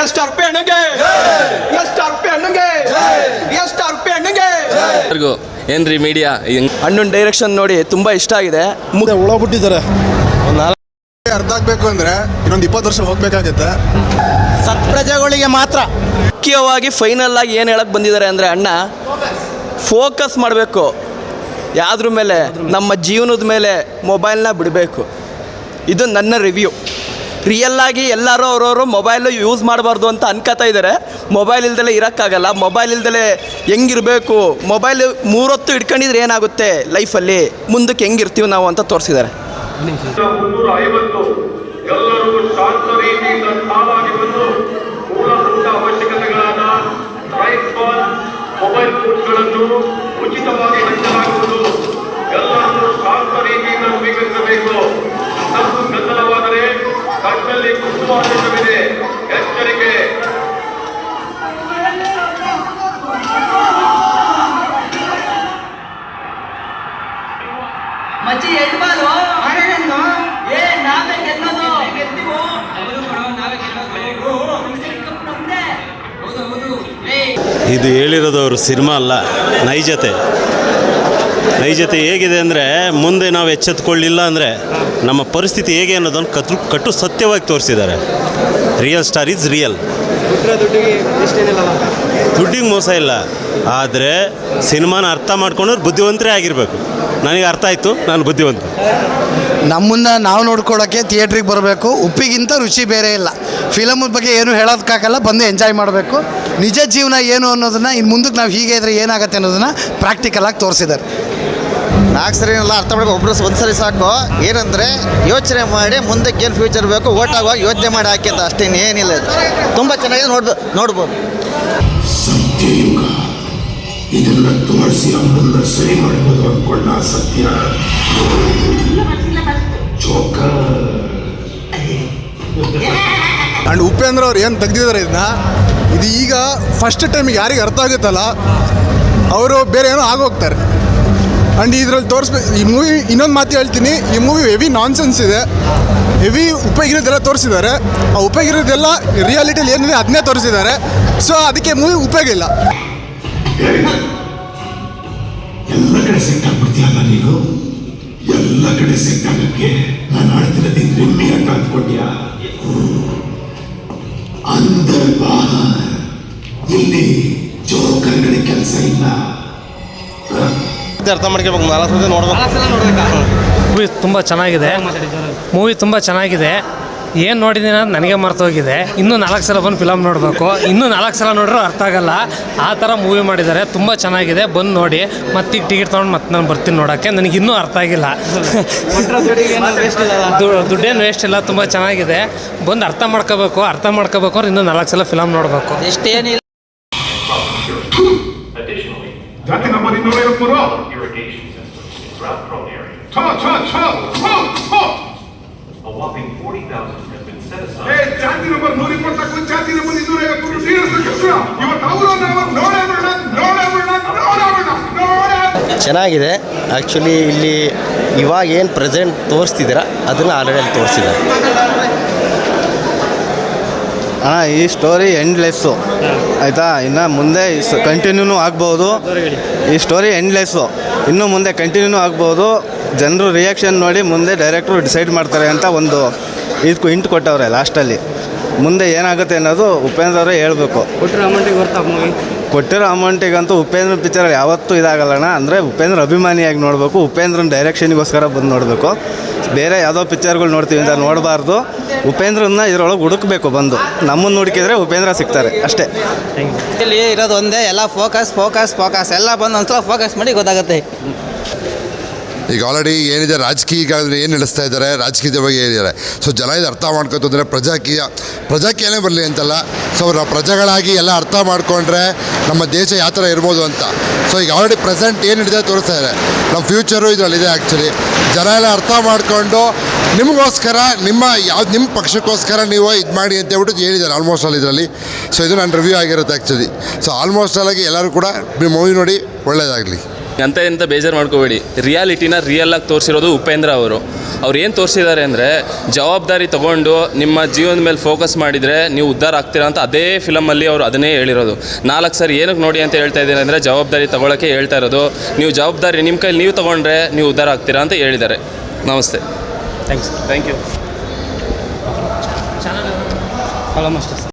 ಎಷ್ಟು ರೂಪಾಯಿ ಹಣ್ಣಿಗೆ ಎಷ್ಟು ರೂಪಾಯಿ ಹಣ್ಣಿಗೆ ಎಷ್ಟು ರೂಪಾಯಿ ಹಣ್ಣಿಗೆ ಎಲ್ಲರಿಗೂ ಏನ್ರಿ ಮೀಡಿಯಾ ಅಣ್ಣನ ಡೈರೆಕ್ಷನ್ ನೋಡಿ ತುಂಬಾ ಇಷ್ಟ ಆಗಿದೆ. ಮುಂದೆ ಹುಳ ಬಿಟ್ಟಿದ್ದಾರೆ ಅರ್ಥ ಆಗ್ಬೇಕು ಅಂದ್ರೆ ಇನ್ನೊಂದು ಇಪ್ಪತ್ತು ವರ್ಷ ಹೋಗ್ಬೇಕಾಗತ್ತೆ. ಸತ್ ಪ್ರಜೆಗಳಿಗೆ ಮಾತ್ರ ಮುಖ್ಯವಾಗಿ ಫೈನಲ್ ಆಗಿ ಏನು ಹೇಳಕ್ ಬಂದಿದ್ದಾರೆ ಅಂದ್ರೆ ಅಣ್ಣ ಫೋಕಸ್ ಮಾಡಬೇಕು. ಯಾವ್ದ್ರ ಮೇಲೆ? ನಮ್ಮ ಜೀವನದ ಮೇಲೆ ಮೊಬೈಲ್ನ ಬಿಡಬೇಕು. ಇದು ನನ್ನ ರಿವ್ಯೂ ರಿಯಲ್ ಆಗಿ ಎಲ್ಲರೂ ಅವರವರು ಮೊಬೈಲು ಯೂಸ್ ಮಾಡಬಾರ್ದು ಅಂತ ಅನ್ಕೋತಾ ಇದ್ದಾರೆ ಮೊಬೈಲ್ ಇಲ್ದಲೇ ಇರೋಕ್ಕಾಗಲ್ಲ. ಮೊಬೈಲ್ ಇಲ್ದಲೇ ಹೆಂಗಿರಬೇಕು? ಮೊಬೈಲ್ ಮೂರೊತ್ತು ಇಟ್ಕೊಂಡಿದ್ರೆ ಏನಾಗುತ್ತೆ ಲೈಫಲ್ಲಿ ಮುಂದಕ್ಕೆ ಹೆಂಗಿರ್ತೀವಿ ನಾವು ಅಂತ ತೋರಿಸಿದ್ದಾರೆ ಉಚಿತವಾಗಿ ಕಣ್ಣಲ್ಲಿ ಹೇಳಿರೋದು ಎಚ್ಚರಿಕೆ. ಮಚ್ಚಿ ಎರಡು ಬಾಲು ಏ ನಾವೇ ಗೆಲ್ಲೋದು. ಗೆಲ್ತೀವೋ? ಹೌದು ಕಣೋ, ನಾವೇ ಗೆಲ್ಲೋದು. ಕಪ್ ನಮ್ದೇ ಹೌದು ಹೌದು. ಏ. ಇದು ಹೇಳಿರೋದವರು ಸಿನಿಮಾ ಅಲ್ಲ ನೈಜತೆ. ನೈಜತೆ ಹೇಗಿದೆ ಅಂದರೆ ಮುಂದೆ ನಾವು ಎಚ್ಚೆತ್ಕೊಳ್ಳಿಲ್ಲ ಅಂದರೆ ನಮ್ಮ ಪರಿಸ್ಥಿತಿ ಹೇಗೆ ಅನ್ನೋದನ್ನು ಕಟ್ಟು ಕಟ್ಟು ಸತ್ಯವಾಗಿ ತೋರಿಸಿದ್ದಾರೆ. ರಿಯಲ್ ಸ್ಟಾರ್ ಈಸ್ ರಿಯಲ್ ದುಡ್ಡಿಗೆ ಮೋಸ ಇಲ್ಲ. ಆದರೆ ಸಿನಿಮಾನ ಅರ್ಥ ಮಾಡ್ಕೊಂಡ್ರೆ ಬುದ್ಧಿವಂತರೇ ಆಗಿರಬೇಕು. ನನಗೆ ಅರ್ಥ ಆಯಿತು, ನಾನು ಬುದ್ಧಿವಂತ. ನಮ್ಮನ್ನ ನಾವು ನೋಡ್ಕೊಳ್ಳೋಕ್ಕೆ ಥಿಯೇಟ್ರಿಗೆ ಬರಬೇಕು. ಉಪ್ಪಿಗಿಂತ ರುಚಿ ಬೇರೆ ಇಲ್ಲ. ಫಿಲಮ್ ಬಗ್ಗೆ ಏನು ಹೇಳೋದಕ್ಕಾಗಲ್ಲ, ಬಂದು ಎಂಜಾಯ್ ಮಾಡಬೇಕು. ನಿಜ ಜೀವನ ಏನು ಅನ್ನೋದನ್ನು ಇನ್ನು ಮುಂದಕ್ಕೆ ನಾವು ಹೀಗೆ ಇದ್ರೆ ಏನಾಗುತ್ತೆ ಅನ್ನೋದನ್ನು ಪ್ರಾಕ್ಟಿಕಲ್ ಆಗಿ ತೋರಿಸಿದ್ದಾರೆ. ನಾಲ್ಕು ಸರಿ ಎಲ್ಲ ಅರ್ಥ ಮಾಡ್ಬೇಕು ಒಬ್ಬರು ಒಂದು ಸರಿ ಸಾಕು. ಏನಂದರೆ ಯೋಚನೆ ಮಾಡಿ ಮುಂದಕ್ಕೆ ಏನು ಫ್ಯೂಚರ್ ಬೇಕು ಓಟ್ ಆಗುವಾಗ ಯೋಚನೆ ಮಾಡಿ ಹಾಕಿ ಅಂತ ಅಷ್ಟೇನು ಏನಿಲ್ಲ ಇದು. ತುಂಬ ಚೆನ್ನಾಗಿದೆ ನೋಡ್ಬೋದು. ನೋಡ್ಬೋದು ಇದನ್ನ ತೋರಿಸಿ ಅವನನ್ನ ಸರಿ ಮಾಡ್ಬೋದು ಅನ್ಕೊಂಡ ಸತ್ಯ. ಚೋಕ ಆ್ಯಂಡ್ ಉಪೇಂದ್ರ ಅವ್ರು ಏನು ತೆಗ್ದಿದ್ದಾರೆ ಇದನ್ನ ಇದು ಈಗ ಫಸ್ಟ್ ಟೈಮ್ ಯಾರಿಗೆ ಅರ್ಥ ಆಗುತ್ತಲ್ಲ ಅವರು ಬೇರೆ ಏನೋ ಆಗೋಗ್ತಾರೆ. ಆ್ಯಂಡ್ ಇದ್ರಲ್ಲಿ ತೋರಿಸ್ಬೇಕು ಈ ಮೂವಿ ಇನ್ನೊಂದು ಮಾತು ಹೇಳ್ತೀನಿ. ಈ ಮೂವಿ ಹೆವಿ ನಾನ್ಸೆನ್ಸ್ ಇದೆ. ಹೆವಿ ಉಪಯೋಗಿರೋದೆಲ್ಲ ತೋರಿಸಿದ್ದಾರೆ. ಆ ಉಪಯೋಗಿರೋದೆಲ್ಲ ರಿಯಾಲಿಟಿಲಿ ಏನಿದೆ ಅದನ್ನೇ ತೋರಿಸಿದ್ದಾರೆ. ಸೊ ಅದಕ್ಕೆ ಮೂವಿ ಉಪಯೋಗ ಇಲ್ಲ. ಎಲ್ಲ ಕಡೆ ಸೆಟ್ ನೀನು? ಎಲ್ಲ ಕಡೆ ಸೆಟ್ ನಾನು ಆಡ್ತಿರೋದು ನಿಮ್ಮಿ ಅಂತ ಅಂದ್ಕೊಂಡ್ಯಾ ಅಂದರ್ ಬಾಹರ್ ಇಲ್ಲಿ ಜೋಕರ್ಗಳ ಕೆಲಸ ಇಲ್ಲ. ಅರ್ಥ ಮಾಡ್ಕೋಬೇಕು ನಾಲ್ಕು ನೋಡ್ಬೇಕು. ಮೂವಿ ತುಂಬ ಚೆನ್ನಾಗಿದೆ. ಮೂವಿ ತುಂಬ ಚೆನ್ನಾಗಿದೆ. ಏನು ನೋಡಿದ್ದೀನಿ ಅಂತ ನನಗೆ ಮರ್ತೋಗಿದೆ. ಇನ್ನೂ ನಾಲ್ಕು ಸಲ ಬಂದು ಫಿಲಮ್ ನೋಡಬೇಕು. ಇನ್ನೂ ನಾಲ್ಕು ಸಲ ನೋಡ್ರೂ ಅರ್ಥ ಆಗಲ್ಲ. ಆ ಥರ ಮೂವಿ ಮಾಡಿದ್ದಾರೆ. ತುಂಬ ಚೆನ್ನಾಗಿದೆ. ಬಂದು ನೋಡಿ. ಮತ್ತೆ ಈಗ ಟಿಕೆಟ್ ತೊಗೊಂಡು ಮತ್ತೆ ನಾನು ಬರ್ತೀನಿ ನೋಡೋಕ್ಕೆ. ನನಗೆ ಇನ್ನೂ ಅರ್ಥ ಆಗಿಲ್ಲ. ದುಡ್ಡೇನು ವೇಸ್ಟ್ ಇಲ್ಲ. ತುಂಬ ಚೆನ್ನಾಗಿದೆ. ಬಂದು ಅರ್ಥ ಮಾಡ್ಕೋಬೇಕು. ಅರ್ಥ ಮಾಡ್ಕೋಬೇಕು ಅಂದ್ರೆ ಇನ್ನೂ ನಾಲ್ಕು ಸಲ ಫಿಲಮ್ ನೋಡಬೇಕು. ಎಷ್ಟೇನಿಲ್ಲ. ಜಾತಿ ನಂಬರ್ ಇನ್ನೂರ ಐವತ್ಮೂರು irrigation systems drought prone areas. ಛ ಛ ಛ ಛ ಛ A whopping 40,000 has been set aside. ಏ ಜಾತಿ ನಂಬರ್ ನೂರ ಜಾತಿ ನಂಬರ್ ಇನ್ನೂರ ಐವತ್ಮೂರು ಕೃಷ್ಣ ಇವತ್ತು ಅವರು ನಾವು ನೋಡೇ ಬಿಡೋಣ ನೋಡೇ ಬಿಡೋಣ ನೋಡೇ ಬಿಡೋಣ ನೋಡೇ ಚೆನ್ನಾಗಿದೆ. ಆ್ಯಕ್ಚುಲಿ ಇಲ್ಲಿ ಇವಾಗ ಏನು ಪ್ರೆಸೆಂಟ್ ತೋರಿಸ್ತಿದ್ದೀರಾ ಅದನ್ನು ಆಲ್ರೆಡಿ ಅಲ್ಲಿ ತೋರಿಸಿದ್ದಾರೆ. ಅಣ್ಣ ಈ ಸ್ಟೋರಿ ಎಂಡ್ಲೆಸ್ಸು ಆಯಿತಾ? ಇನ್ನು ಮುಂದೆ ಕಂಟಿನ್ಯೂನು ಆಗ್ಬೋದು. ಈ ಸ್ಟೋರಿ ಎಂಡ್ಲೆಸ್ಸು ಇನ್ನು ಮುಂದೆ ಕಂಟಿನ್ಯೂನೂ ಆಗ್ಬೋದು. ಜನರು ರಿಯಾಕ್ಷನ್ ನೋಡಿ ಮುಂದೆ ಡೈರೆಕ್ಟ್ರು ಡಿಸೈಡ್ ಮಾಡ್ತಾರೆ ಅಂತ ಒಂದು ಇದಕ್ಕೂ ಹಿಂಟ್ ಕೊಟ್ಟವ್ರೆ ಲಾಸ್ಟಲ್ಲಿ ಮುಂದೆ ಏನಾಗುತ್ತೆ ಅನ್ನೋದು ಉಪೇಂದ್ರ ಅವರೇ ಹೇಳಬೇಕು. ಕೊಟ್ಟಿರೋ ಅಮೌಂಟಿಗೆ ಗೊತ್ತಾ ಕೊಟ್ಟಿರೋ ಅಮೌಂಟಿಗಂತೂ ಉಪೇಂದ್ರ ಪಿಕ್ಚರ್ ಯಾವತ್ತೂ ಇದಾಗಲ್ಲಣ್ಣ? ಅಂದರೆ ಉಪೇಂದ್ರ ಅಭಿಮಾನಿಯಾಗಿ ನೋಡಬೇಕು. ಉಪೇಂದ್ರನ ಡೈರೆಕ್ಷನ್ಗೋಸ್ಕರ ಬಂದು ನೋಡಬೇಕು. ಬೇರೆ ಯಾವುದೋ ಪಿಕ್ಚರ್ಗಳು ನೋಡ್ತೀವಿ ಅಂತ ನೋಡಬಾರ್ದು. ಉಪೇಂದ್ರನ್ನ ಇದರೊಳಗೆ ಹುಡುಕಬೇಕು ಬಂದು. ನಮ್ಮನ್ನು ಹುಡುಕಿದ್ರೆ ಉಪೇಂದ್ರ ಸಿಗ್ತಾರೆ ಅಷ್ಟೇ. ಇಲ್ಲಿ ಇರೋದು ಒಂದೇ, ಎಲ್ಲ ಫೋಕಸ್ ಫೋಕಸ್ ಫೋಕಸ್ ಎಲ್ಲ ಬಂದು ಒಂದ್ಸಲ ಫೋಕಸ್ ಮಾಡಿ ಗೊತ್ತಾಗುತ್ತೆ. ಈಗ ಆಲ್ರೆಡಿ ಏನಿದೆ ರಾಜಕೀಯಗಳಲ್ಲಿ ಏನು ನಡೆಸ್ತಾ ಇದ್ದಾರೆ, ರಾಜಕೀಯದ ಬಗ್ಗೆ ಏನಿದ್ದಾರೆ ಸೊ ಜನ ಇದು ಅರ್ಥ ಮಾಡ್ಕೊತಂದರೆ ಪ್ರಜಾಕೀಯ, ಪ್ರಜಾಕೀಯನೇ ಬರಲಿ ಅಂತಲ್ಲ. ಸೊ ಅವರ ಪ್ರಜೆಗಳಾಗಿ ಎಲ್ಲ ಅರ್ಥ ಮಾಡಿಕೊಂಡ್ರೆ ನಮ್ಮ ದೇಶ ಯಾವ ಥರ ಇರ್ಬೋದು ಅಂತ. ಸೊ ಈಗ ಆಲ್ರೆಡಿ ಪ್ರೆಸೆಂಟ್ ಏನು ಹಿಡಿದೆ ತೋರಿಸ್ತಾ ಇದ್ದಾರೆ. ನಮ್ಮ ಫ್ಯೂಚರು ಇದರಲ್ಲಿದೆ ಆ್ಯಕ್ಚುಲಿ ಜನ ಎಲ್ಲ ಅರ್ಥ ಮಾಡಿಕೊಂಡು ನಿಮಗೋಸ್ಕರ, ನಿಮ್ಮ ಯಾವ್ದು ನಿಮ್ಮ ಪಕ್ಷಕ್ಕೋಸ್ಕರ ನೀವು ಇದು ಮಾಡಿ ಅಂತ ಹೇಳ್ಬಿಟ್ಟು ಹೇಳಿದ್ದಾರೆ ಆಲ್ಮೋಸ್ಟ್ ಆಲ್ ಇದರಲ್ಲಿ. ಸೊ ಇದು ನನ್ನ ರಿವ್ಯೂ ಆಗಿರುತ್ತೆ ಆ್ಯಕ್ಚುಲಿ ಸೊ ಆಲ್ಮೋಸ್ಟ್ ಆಲಾಗಿ ಎಲ್ಲರೂ ಕೂಡ ಮೂವಿ ನೋಡಿ ಒಳ್ಳೆಯದಾಗಲಿ ಅಂತ ಎಂತ ಬೇಜಾರು ಮಾಡ್ಕೋಬೇಡಿ. ರಿಯಾಲಿಟಿನ ರಿಯಲಾಗಿ ತೋರಿಸಿರೋದು ಉಪೇಂದ್ರ ಅವರು. ಅವ್ರು ಏನು ತೋರಿಸಿದ್ದಾರೆ ಅಂದರೆ ಜವಾಬ್ದಾರಿ ತೊಗೊಂಡು ನಿಮ್ಮ ಜೀವನದ ಮೇಲೆ ಫೋಕಸ್ ಮಾಡಿದರೆ ನೀವು ಉದ್ಧಾರ ಆಗ್ತೀರಾ ಅಂತ ಅದೇ ಫಿಲಮಲ್ಲಿ ಅವರು ಅದನ್ನೇ ಹೇಳಿರೋದು. ನಾಲ್ಕು ಸರಿ ಏನಕ್ಕೆ ನೋಡಿ ಅಂತ ಹೇಳ್ತಾ ಇದ್ದೀನಿ ಅಂದರೆ ಜವಾಬ್ದಾರಿ ತೊಗೊಳಕ್ಕೆ ಹೇಳ್ತಾ ಇರೋದು. ನೀವು ಜವಾಬ್ದಾರಿ ನಿಮ್ಮ ಕೈಲಿ ನೀವು ತೊಗೊಂಡ್ರೆ ನೀವು ಉದ್ಧಾರ ಆಗ್ತೀರಾ ಅಂತ ಹೇಳಿದ್ದಾರೆ. ನಮಸ್ತೆ. ಥ್ಯಾಂಕ್ಸ್ ಥ್ಯಾಂಕ್ ಯು ಅಷ್ಟೇ. ಸರ್